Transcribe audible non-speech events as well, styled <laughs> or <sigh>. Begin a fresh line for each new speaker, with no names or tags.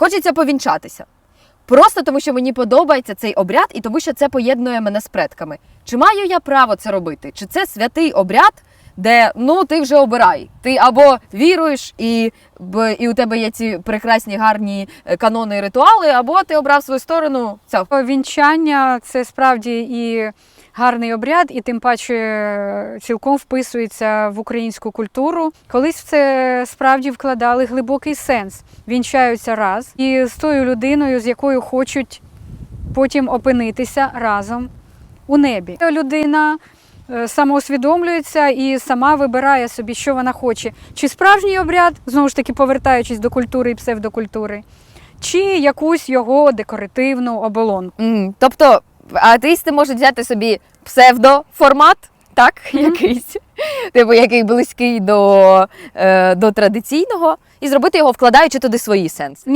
хочеться повінчатися. Просто тому, що мені подобається цей обряд, і тому, що це поєднує мене з предками. Чи маю я право це робити? Чи це святий обряд, де ну ти вже обирай? Ти або віруєш, і, і у тебе є ці прекрасні гарні е, канони і ритуали, або ти обрав свою сторону. Все.
Вінчання це справді і гарний обряд, і тим паче е, цілком вписується в українську культуру. Колись в це справді вкладали глибокий сенс. Вінчаються раз і з тою людиною, з якою хочуть потім опинитися разом у небі. Людина е, самоусвідомлюється і сама вибирає собі, що вона хоче. Чи справжній обряд, знову ж таки повертаючись до культури і псевдокультури, чи якусь його декоративну оболонку.
М, Тобто атеїсти можуть взяти собі псевдоформат, так, якийсь, <laughs> типу, який близький до, е, до традиційного, і зробити його, вкладаючи туди свої сенси.